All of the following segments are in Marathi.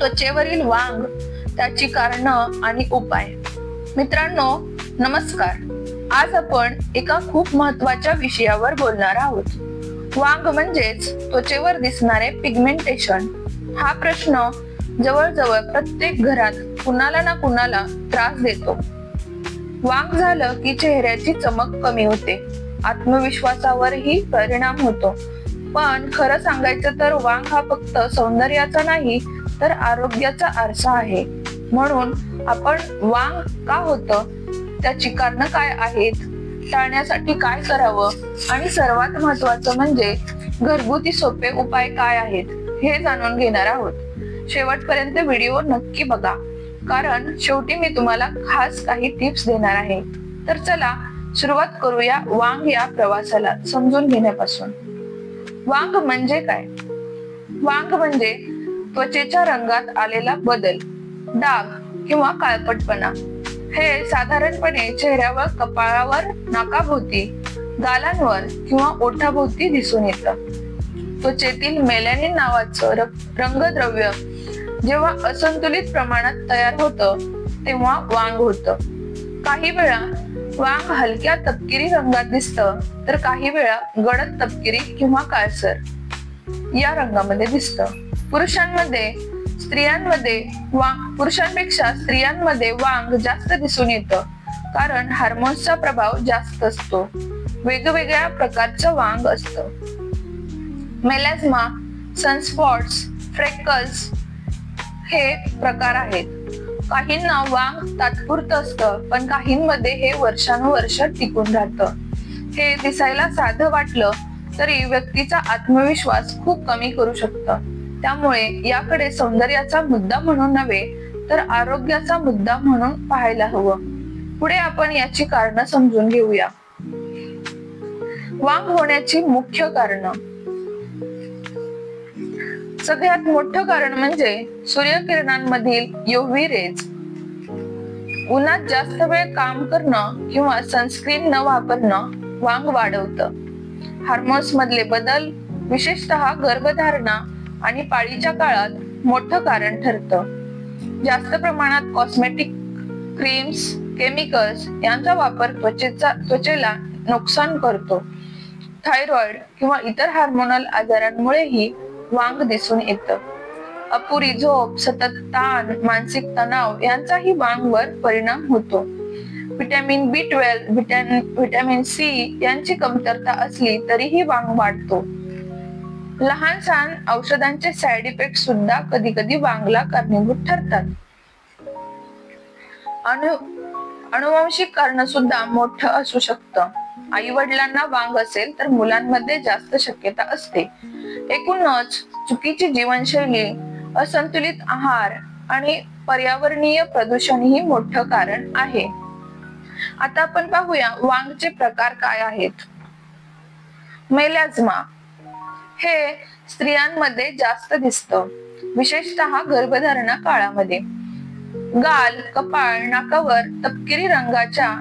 त्वचेवरील वांग त्याची कारणं आणि उपाय. मित्रांनो नमस्कार. आज आपण एका खूप महत्त्वाच्या विषयावर बोलणार आहोत. वांग म्हणजेच त्वचेवर दिसणारे पिगमेंटेशन. हा प्रश्न जवळजवळ प्रत्येक घरात कुणाला ना कुणाला त्रास देतो. वांग झालं की चेहऱ्याची चमक कमी होते. आत्मविश्वासावरही परिणाम होतो. पण खरं सांगायचं तर वांग हा फक्त सौंदर्याचा नाही तर आरोग्याचा आरसा आहे. म्हणून आपण वांग का होतं? त्याची कारण काय आहेत? टाळण्यासाठी काय करावं? आणि सर्वात महत्वाचं म्हणजे घरगुती सोपे उपाय काय आहेत? हे जाणून घेणार आहोत. शेवटपर्यंत व्हिडिओ नक्की बघा. कारण शेवटी मी तुम्हाला खास काही टिप्स देणार आहे. तर चला सुरुवात करूया वांग या प्रवासाला समजून घेण्यापासून. वांग म्हणजे काय? वांग म्हणजे त्वचेच्या रंगात आलेला बदल डाग किंवा काळपटपणा. हे साधारणपणे चेहऱ्यावर कपाळावर नाकाभोवती गालांवर किंवा ओठाभोवती दिसून येतं. त्वचेतील मेलॅनिन नावाचं रंगद्रव्य जेव्हा असंतुलित प्रमाणात तयार होतं तेव्हा वांग होतं. काही वेळा वांग हलक्या तपकिरी रंगात दिसतं तर काही वेळा गडद तपकिरी किंवा काळसर या रंगामध्ये दिसतं. पुरुषांमध्ये स्त्रियांमध्ये वांग पुरुषांपेक्षा स्त्रियांमध्ये वांग जास्त दिसून येतं. कारण हार्मोन्सचा प्रभाव जास्त असतो. वेगवेगळ्या प्रकारचं वांग असतं. मेलॅझ्मा सनस्पॉट्स फ्रेकल्स हे प्रकार आहेत. काहींना वांग तात्पुरतं असतं पण काहींमध्ये हे वर्षानुवर्ष टिकून राहतं. हे दिसायला साधं वाटलं तरी व्यक्तीचा आत्मविश्वास खूप कमी करू शकतं. त्यामुळे याकडे सौंदर्याचा मुद्दा म्हणून नव्हे तर आरोग्याचा मुद्दा म्हणून पाहायला हवं. पुढे आपण याची कारण समजून घेऊया. वांग होण्याची मुख्य कारण. सगळ्यात मोठं कारण म्हणजे सूर्यकिरणांमधील युव्ही रेज उन्हात जास्त वेळ काम करणं किंवा सनस्क्रीन न वापरणं वांग वाढवतं. हार्मोन्स मधले बदल विशेषतः गर्भधारणा आणि पाळीच्या काळात मोठं कारण ठरतं. जास्त प्रमाणात कॉस्मेटिक क्रीम्स केमिकल्स यांचा वापर त्वचेचा त्वचेला नुकसान करतो. थायरॉइड किंवा इतर हार्मोनल आजारांमुळेही वांग दिसून येतं. अपुरी झोप सतत ताण मानसिक तणाव यांचाही वांगवर परिणाम होतो. Vitamin B twelve vitamin C यांची कमतरता असली तरीही वांग वाढतो. लहान सहान औषधांचे साइड इफेक्ट सुद्धा कधी कधी वांगला कारणीभूत ठरतात. अनु अनुवांशिक कारण सुद्धा मोठं असू शकतं. आई वडिलांना वांग असेल तर मुलांमध्ये जास्त शक्यता असते. एकूणच चुकीची जीवनशैली असंतुलित आहार आणि पर्यावरणीय प्रदूषण ही मोठं कारण आहे. आता आपण पाहूया वांगचे प्रकार काय आहेत. मेलॅझ्मा हे स्त्रियांमध्ये जास्त दिसत. विशेषतः गर्भधारणा काळामध्ये. गाल कपाळ नाकावर तपकिरी रंगाच्या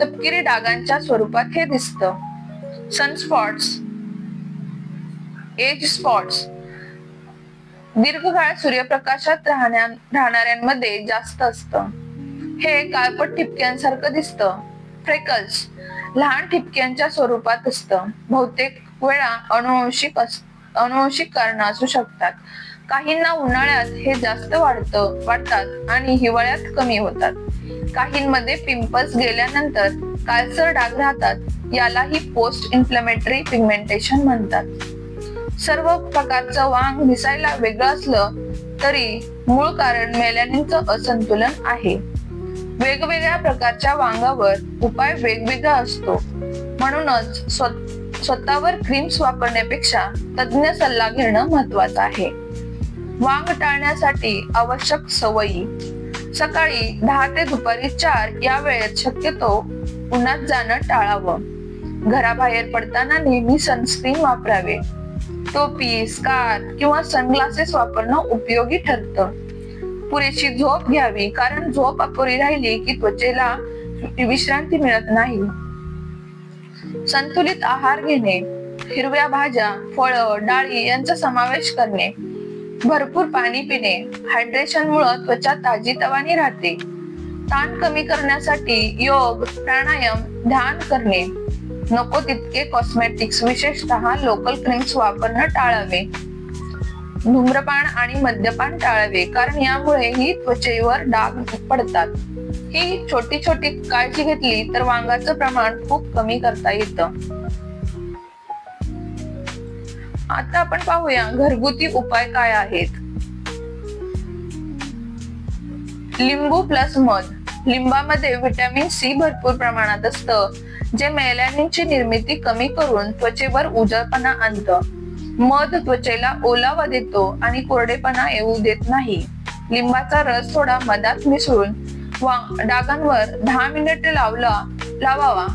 तपकिरी डागांच्या स्वरूपात हे दिसत. सनस्पॉट्स एज स्पॉट्स दीर्घकाळ सूर्यप्रकाशात राहण्या राहणाऱ्यांमध्ये जास्त असत. हे काळपट ठिपक्यांसारखं दिसत. फ्रेकल्स लहान ठिपक्यांच्या स्वरूपात असतं. बहुतेक वेळा अनुवंशिक अनुवंशिक कारण असू शकतात. काहींना उन्हाळ्यात हे जास्त वाढतं वाढतात आणि हिवाळ्यात कमी होतात. काहींमध्ये पिंपल्स गेल्यानंतर काळसर डाग राहतात यालाही पोस्ट इन्फ्लेमेटरी पिगमेंटेशन म्हणतात. सर्व प्रकारचं वांग दिसायला वेगळं असलं तरी मूळ कारण मेलॅनिनचं असंतुलन आहे. वेगवेगळ्या प्रकारच्या वांगावर उपाय वेगवेगळा असतो. म्हणूनच स्वतः स्वतःवर क्रीम्स वापरण्यापेक्षा तज्ञ सल्ला घेणं महत्वाचं आहे. वांग टाळण्यासाठी आवश्यक सवयी. सकाळी दहा ते दुपारी चार या वेळेत शक्यतो उन्हात जाणं टाळावं. घराबाहेर पडताना नेहमी सनस्क्रीन वापरावे. टोपी स्कार्फ किंवा सनग्लासेस वापरणं उपयोगी ठरतं. पुरेशी झोप घ्यावी कारण झोप अपुरी राहिली की त्वचेला विश्रांती मिळत नाही. संतुलित आहार घेणे हिरव्या भाज्या फळं डाळी यांचा समावेश करणे भरपूर पाणी पिणे हायड्रेशन मुळे त्वचा ताजीतवानी राहते. ताण कमी करण्यासाठी योग प्राणायाम ध्यान करणे. नको तितके कॉस्मेटिक्स विशेषतः लोकल क्रीम्स वापरणं टाळावे. धूम्रपान आणि मद्यपान टाळावे कारण यामुळे ही त्वचेवर डाग पडतात. ही छोटी छोटी काळजी घेतली तर वांगाचं प्रमाण खूप कमी करता येतं. आता आपण पाहूया घरगुती उपाय काय आहेत. लिंबू प्लस मध. लिंबामध्ये व्हिटॅमिन सी भरपूर प्रमाणात असतं जे मेलॅनिनची निर्मिती कमी करून त्वचेवर उजळपणा आणतं. मध त्वचेला ओलावा देतो आणि कोरडेपणा येऊ देत नाही. लिंबाचा रस थोडा मधात मिसळून डागांवर दहा मिनिटे लावला लावावा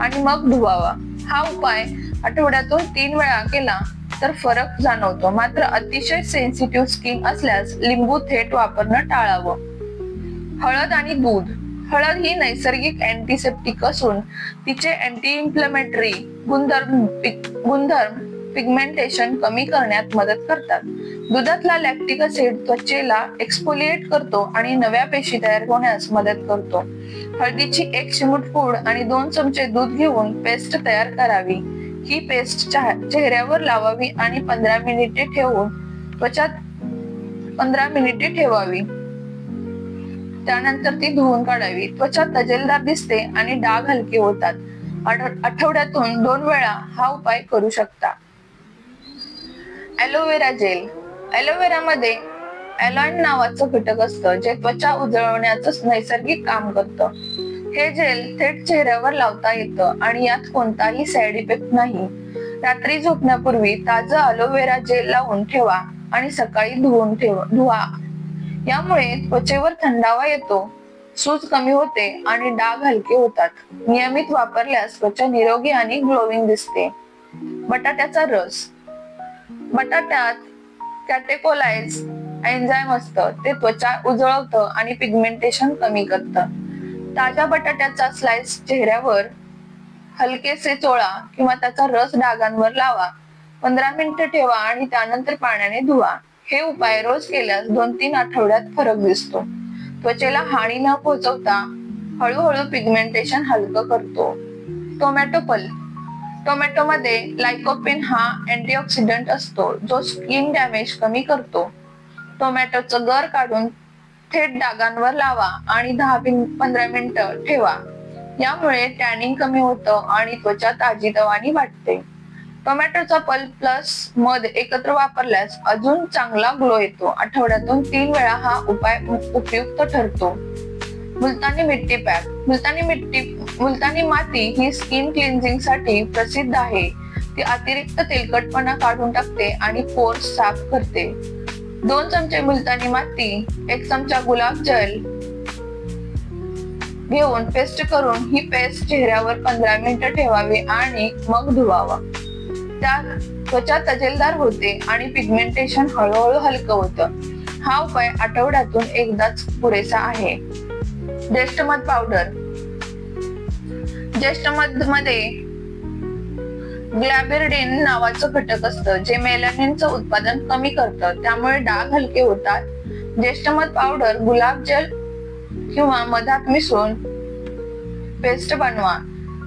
आणि मग धुवावा. हा उपाय आठवड्यातून तीन वेळा केला तर फरक जाणवतो. मात्र अतिशय सेन्सिटिव्ह स्किन असल्यास लिंबू थेट वापरणं टाळावं. हळद आणि दूध. हळद ही नैसर्गिक अँटीसेप्टिक असून तिचे अँटी इन्फ्लमेटरी गुणधर्म गुणधर्म पिगमेंटेशन कमी करण्यात मदत करतात. दुधातला लॅक्टिक ऍसिड त्वचेला एक्सपोलिएट करतो आणि नव्या पेशी तयार होण्यास मदत करतो. हळदीची एक चिमूट पूड आणि दोन चमचे दूध घेऊन पेस्ट तयार करावी. ही पेस्ट चहा- चेहऱ्यावर लावावी आणि पंधरा मिनिटे ठेवून त्वचा पंधरा मिनिटे ठेवावी. त्यानंतर ती धुवून काढावी. त्वचा तजेलदार दिसते आणि डाग हलके होतात. आठवड्यातून दोन वेळा हा उपाय करू शकता. ॲलोवेरा जेल ॲलोवेरा मध्ये नावाचं घटक असतं जे त्वचा उजळवण्याचं नैसर्गिक काम करतं. हे जेल थेट चेहऱ्यावर लावता येतं आणि यात कोणताही साईड इफेक्ट नाही. रात्री झोपण्यापूर्वी ताजं अलोवेरा जेल लावून ठेवा आणि सकाळी धुवून ठेवा धुवा. यामुळे त्वचेवर थंडावा येतो सूज कमी होते आणि डाग हलके होतात. नियमित वापरल्यास त्वचा निरोगी आणि ग्लोविंग दिसते. बटाट्याचा रस. बटाट्यात कॅटेकोलाइज एन्झाईम असतं ते त्वचा उजळवतं आणि पिगमेंटेशन कमी करतं. ताज्या बटाट्याचा स्लाइस चेहऱ्यावर हलकेसे चोळा किंवा त्याचा रस डागांवर लावा. पंधरा मिनिटं ठेवा आणि त्यानंतर पाण्याने धुवा. हे उपाय रोज केल्यास दोन तीन आठवड्यात फरक दिसतो. त्वचेला हानी न पोहोचवता हळूहळू पिगमेंटेशन हलकं करतो. Tomato pulp. टोमॅटो मध्ये लायकोपिन हा अँटीऑक्सिडंट असतो जो स्किन डॅमेज कमी करतो. टोमॅटोचं गर काढून थेट डागांवर लावा आणि दहा पंधरा मिनिटं ठेवा. यामुळे टॅनिंग कमी होतं आणि त्वचा ताजीतवानी वाटते. टोमॅटोचा पल्प प्लस मध एकत्र वापरल्यास अजून चांगला ग्लो येतो. आठवड्यातून तीन वेळा हा उपाय उपयुक्त ठरतो. मुलतानी मिट्टी पॅक. मुलतानी मिट्टी मुलतानी माती ही स्किन क्लिन्झिंगसाठी प्रसिद्ध आहे. ती अतिरिक्त तेलकटपणा काढून टाकते आणि पोर्स साफ करते. दोन चमचे मुलतानी माती एक चमचा गुलाब जल घेऊन पेस्ट करून ही पेस्ट चेहऱ्यावर पंधरा मिनिटं ठेवावी आणि मग धुवावा. त्यात त्वचा तजेलदार होते आणि पिगमेंटेशन हळूहळू हलकं होतं. हा उपाय आठवड्यातून एकदाच पुरेसा आहे. ज्येष्ठमध पावडर ज्येष्ठमधमध्ये ग्लॅबिरडिन नावाचं घटक असतं जे मेलॅनिनचं उत्पादन कमी करतं. त्यामुळे डाग हलके होतात. ज्येष्ठमध पावडर गुलाब जल किंवा मधात मिसळून पेस्ट बनवा.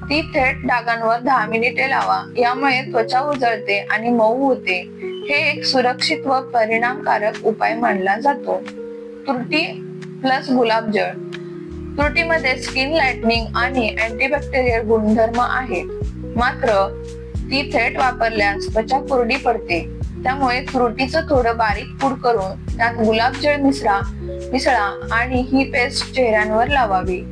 ती थेट डागांवर दहा मिनिटे लावा. यामुळे त्वचा उजळते आणि मऊ होते. हे एक सुरक्षित व परिणामकारक उपाय मानला जातो. तुरटी प्लस गुलाबजळ तुरटीमध्ये स्किन लाइटनिंग आणि अँटीबॅक्टेरियल गुणधर्म आहेत. मात्र ती थेट वापरल्यास त्वचा कोरडी पडते. त्यामुळे त्रुटीचं थोडं बारीक पूड करून त्यात गुलाबजळ मिसळा मिसळा आणि ही पेस्ट चेहऱ्यांवर लावावी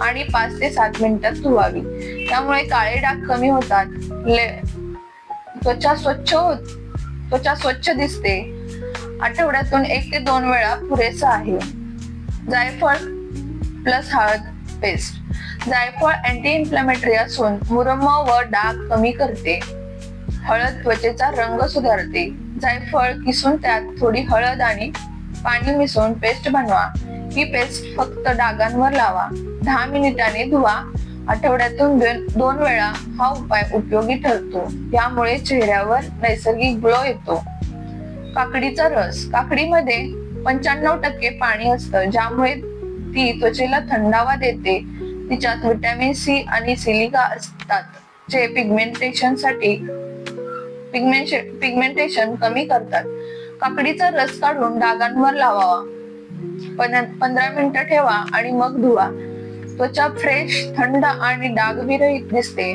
आणि पाच ते सात मिनिटात धुवावी. त्यामुळे काळे डाग कमी होतात. ले- त्वचा स्वच्छ होत त्वचा स्वच्छ दिसते. आठवड्यातून एक ते दोन वेळा पुरेसा आहे. जायफळ प्लस हळद पेस्ट. जायफळ अँटी इन्फ्लॅमेटरी असून मुरम व डाग कमी करते. हळद त्वचेचा रंग सुधारते. जायफळ किसून त्यात थोडी हळद आणि पाणी मिसळून पेस्ट बनवा. ही पेस्ट फक्त डागांवर लावा. दहा मिनिटांनी धुवा. आठवड्यातून दोन दोन वेळा हा उपाय उपयोगी ठरतो. यामुळे चेहऱ्यावर नैसर्गिक ग्लो येतो. काकडीचा रस. काकडीमध्ये पंच्याण्णव टक्के पाणी असतं ज्यामुळे ती त्वचेला थंडावा देते. तिच्यात विटॅमिन सी आणि सिलिका असतात जे पिगमेंटेशनसाठी पिगमेंटेशन कमी करतात. काकडीचा रस काढून डागांवर लावावा. पंधरा मिनिटं ठेवा आणि मग धुवा. त्वचा फ्रेश थंड आणि डागविरहित दिसते.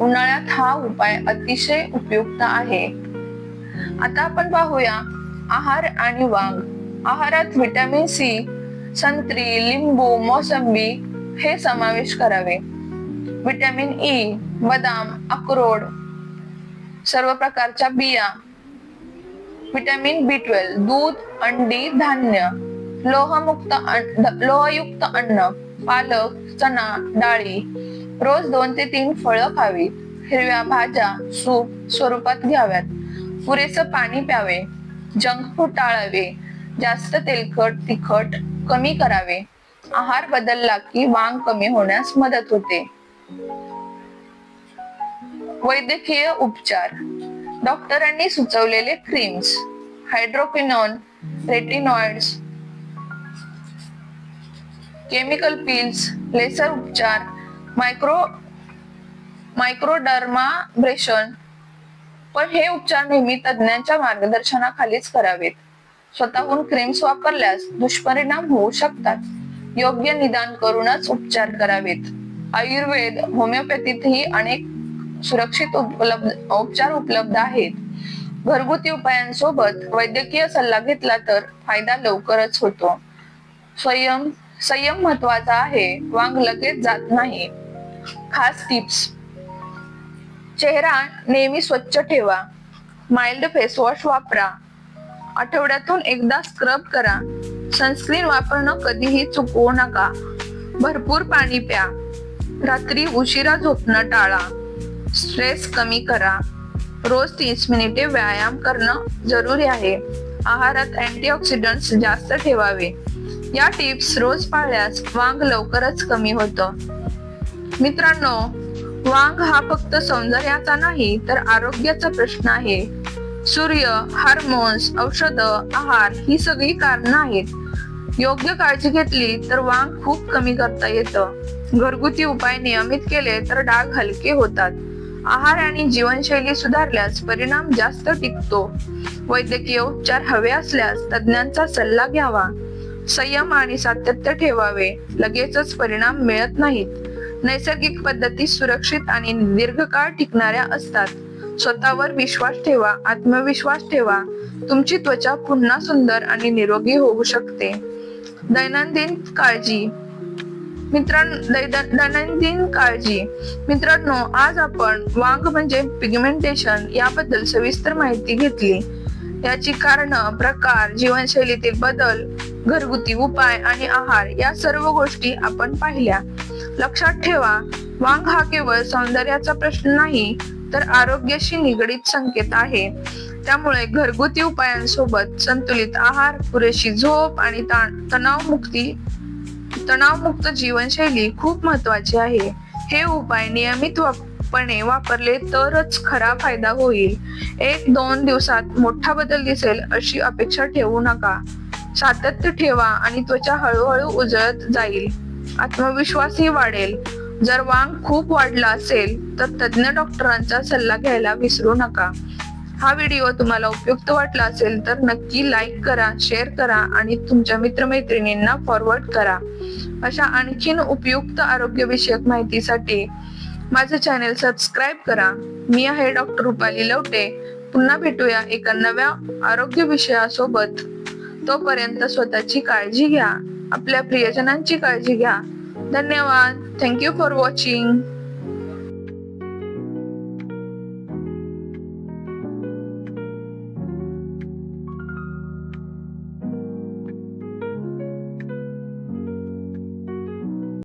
उन्हाळ्यात हा उपाय अतिशय उपयुक्त आहे. आता आपण पाहूया आहार आणि वांग. आहारात विटॅमिन सी संत्री लिंबू मोसंबी हे समावेश करावे. विटॅमिन ई e, बदाम अक्रोड सर्व प्रकारच्या बिया. विटॅमिन बी ट्वेल्व दूध अंडी धान्य लोहमुक्त लोहयुक्त अन्न पालक चणा डाळी. रोज दोन ते तीन फळं खावीत. हिरव्या भाज्या सूप स्वरूपात घ्याव्यात. पुरेसं पाणी प्यावे. जंक फूड टाळावे. जास्त तेलकट तिखट कमी करावे. आहार बदलला की वांग कमी होण्यास मदत होते. वैद्यकीय उपचार. डॉक्टरांनी सुचवलेले creams hydroquinone retinoids chemical peels laser उपचार मायक्रो मायक्रोडर्माब्रेशन पण हे उपचार नेहमी तज्ञांच्या मार्गदर्शनाखालीच करावेत. स्वतःहून क्रीम्स वापरल्यास दुष्परिणाम होऊ शकतात. योग्य निदान करूनच उपचार करावेत. आयुर्वेद होमिओपॅथीतही अनेक सुरक्षित उपलब्ध उपचार उपलब्ध आहेत. घरगुती उपायांसोबत वैद्यकीय सल्ला घेतला तर फायदा लवकरच होतो. संयम संयम महत्त्वाचा आहे. वांग लगेच जात नाही. खास टिप्स चेहरा नेहमी स्वच्छ ठेवा. माइल्ड फेस वॉश वापरा. आठवड्यातून एकदा स्क्रब करा. सनस्क्रीन वापरणं कधीही चुकवू नका. भरपूर पाणी प्या. रात्री उशिरा झोपणं टाळा. स्ट्रेस कमी करा. रोज तीस मिनिटे व्यायाम करणं जरुरी आहे. आहारात अँटीऑक्सिडंट्स जास्त ठेवावे. या टिप्स रोज पाळल्यास वांग लवकरच कमी होतं. मित्रांनो वांग हा फक्त सौंदर्याचा नाही तर आरोग्याचा प्रश्न आहे. सूर्य हार्मोन्स औषध आहार ही सगळी कारण आहेत. योग्य काळजी घेतली तर वांग खूप कमी करता येतं. घरगुती उपाय नियमित केले तर डाग हलके होतात. आहार आणि जीवनशैली सुधारल्यास परिणाम जास्त टिकतो. वैद्यकीय उपचार हवे असल्यास तज्ञांचा सल्ला घ्यावा. संयम आणि सातत्य ठेवावे. लगेचच परिणाम मिळत नाहीत. नैसर्गिक पद्धती सुरक्षित आणि दीर्घकाळ टिकणाऱ्या असतात. स्वतःवर विश्वास ठेवा आत्मविश्वास ठेवा. तुमची त्वचा पुन्हा सुंदर आणि निरोगी होऊ शकते. दैनंदिन काळजी. दैनंदिन काळजी. मित्रांनो आज आपण वांग म्हणजे पिगमेंटेशन याबद्दल सविस्तर माहिती घेतली. याची कारण प्रकार जीवनशैलीतील बदल घरगुती उपाय आणि आहार या सर्व गोष्टी आपण पाहिल्या. लक्षात ठेवा वांग हा केवळ सौंदर्याचा प्रश्न नाही तर आरोग्याशी निगडीत संकेत आहे. त्यामुळे घरगुती उपायांसोबत संतुलित आहार पुरेशी झोप आणि ताण तणावमुक्ती तणावमुक्त जीवनशैली खूप महत्वाची आहे. हे उपाय नियमितपणे वापरले तरच खरा फायदा होईल. एक दोन दिवसात मोठा बदल दिसेल अशी अपेक्षा ठेवू नका. सातत्य ठेवा आणि त्वचा हळूहळू उजळत जाईल. आत्मविश्वासही वाढेल. जर वांग खूप वाढला असेल तर तज्ज्ञ डॉक्टरांचा सल्ला घ्यायला विसरू नका. हा व्हिडिओ तुम्हाला उपयुक्त वाटला असेल तर नक्की लाईक करा शेअर करा आणि तुमच्या मित्रमैत्रिणींना फॉरवर्ड करा. अशा आणखीन उपयुक्त आरोग्यविषयक माहितीसाठी माझं चॅनेल सबस्क्राईब करा. मी आहे डॉक्टर रुपाली लवटे. पुन्हा भेटूया एका नव्या आरोग्य विषयासोबत. तोपर्यंत स्वतःची काळजी घ्या. आपल्या प्रियजनांची काळजी घ्या. धन्यवाद थँक्यू फॉर वॉचिंग